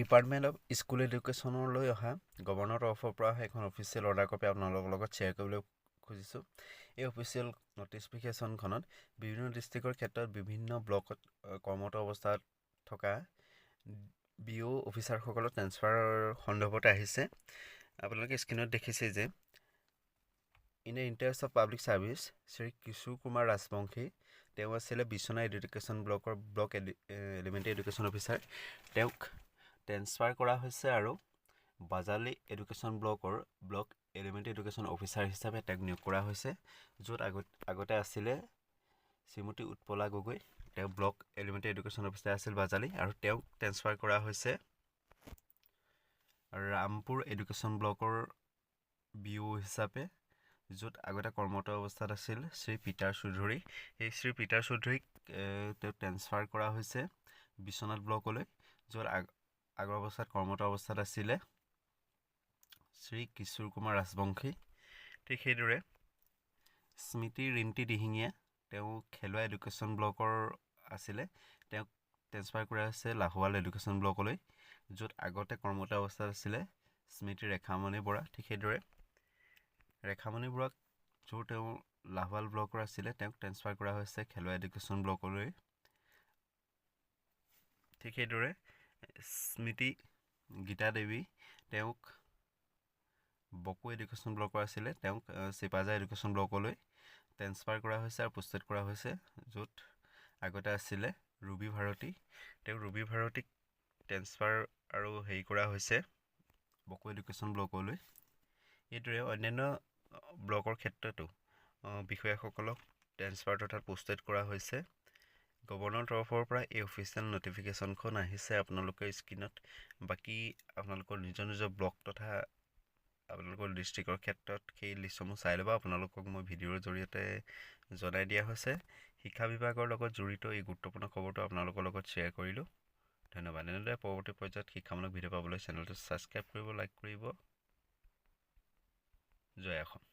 Department of school এডুকেশ্যনলৈ অহা governor তৰফৰ পৰা অহা এখন অফিচিয়েল অৰ্ডাৰ কপি আপোনালোকৰ লগত শ্বেয়াৰ কৰিবলৈ খুজিছোঁ। এই অফিচিয়েল ন'টিফিকেশ্যনখনত বিভিন্ন ডিষ্ট্ৰিক্টৰ ক্ষেত্ৰত বিভিন্ন ব্লকত কৰ্মৰত অৱস্থাত থকা বি অ' অফিচাৰসকলৰ ট্ৰেন্সফাৰৰ সন্দৰ্ভত আহিছে। আপোনালোকে স্ক্ৰীণত দেখিছে যে in the interest of public service Shri Kishore Kumar Rajbongshi, তেওঁ আছিলে বিশ্বনাথ এডুকেশ্যন ব্লকৰ block AD elementary education officer তেওঁক ট্ৰেন্সফাৰ কৰা হৈছে আৰু বাজালি এডুকেশ্যন ব্লকৰ ব্লক এলিমেণ্টেৰী এডুকেশ্যন অফিচাৰ হিচাপে তেওঁক নিয়োগ কৰা হৈছে য'ত আগত আগতে আছিলে শ্ৰীমতী উৎপলা গগৈ। তেওঁ ব্লক এলিমেণ্টেৰী এডুকেশ্যন অফিচাৰ আছিল বাজালি আৰু তেওঁক ট্ৰেন্সফাৰ কৰা হৈছে ৰামপুৰ এডুকেশ্যন ব্লকৰ বি অ' হিচাপে য'ত আগতে কৰ্মৰত অৱস্থাত আছিল শ্ৰী পিতাৰ চৌধুৰী সেই শ্ৰী পিতাৰ চৌধুৰীক তেওঁক ট্ৰেন্সফাৰ কৰা হৈছে বিশ্বনাথ ব্লকলৈ য'ত আগ আগৰ অৱস্থাত কৰ্মৰত অৱস্থাত আছিলে শ্ৰী কিশোৰ কুমাৰ ৰাজবংশী। ঠিক সেইদৰে স্মৃতি ৰিণ্টি দিহিঙীয়া তেওঁ খেলুৱা এডুকেশ্যন ব্লকৰ আছিলে। তেওঁক ট্ৰেন্সফাৰ কৰা হৈছে লাহোৱাল এডুকেশ্যন ব্লকলৈ য'ত আগতে কৰ্মৰত অৱস্থাত আছিলে স্মৃতি ৰেখামণি বৰা। ঠিক সেইদৰে ৰেখামণি বৰাক য'ত তেওঁ লাহোৱাল ব্লকৰ আছিলে তেওঁক ট্ৰেন্সফাৰ কৰা হৈছে খেলুৱা এডুকেশ্যন ব্লকলৈ। ঠিক সেইদৰে স্মৃতি গীতা দেৱী তেওঁক বকো এডুকেশ্যন ব্লকৰ আছিলে তেওঁক চিপাঝা এডুকেশ্যন ব্লকলৈ ট্ৰেন্সফাৰ কৰা হৈছে আৰু পোষ্টেড কৰা হৈছে য'ত আগতে আছিলে ৰুবি ভাৰতী তেওঁ ৰুবি ভাৰতীক ট্ৰেন্সফাৰ আৰু হেৰি কৰা হৈছে বকো এডুকেশ্যন ব্লকলৈ এইদৰে অন্যান্য ব্লকৰ ক্ষেত্ৰতো বিষয়াসকলক ট্ৰেন্সফাৰ তথা পোষ্টেড কৰা হৈছে। গভৰ্ণৰ তৰফৰ পৰা এই অফিচিয়েল ন'টিফিকেশ্যনখন আহিছে আপোনালোকে স্ক্ৰীণত। বাকী আপোনালোকৰ নিজৰ নিজৰ ব্লক তথা আপোনালোকৰ ডিষ্ট্ৰিক্টৰ ক্ষেত্ৰত সেই লিষ্টসমূহ চাই ল'ব। আপোনালোকক মই ভিডিঅ'ৰ জৰিয়তে জনাই দিয়া হৈছে। শিক্ষা বিভাগৰ লগত জড়িত এই গুৰুত্বপূৰ্ণ খবৰটো আপোনালোকৰ লগত শ্বেয়াৰ কৰিলোঁ। ধন্যবাদ। এনেদৰে পৰৱৰ্তী পৰ্যায়ত শিক্ষামূলক ভিডিঅ' পাবলৈ চেনেলটো ছাবস্ক্ৰাইব কৰিব লাইক কৰিব। জয় অসম।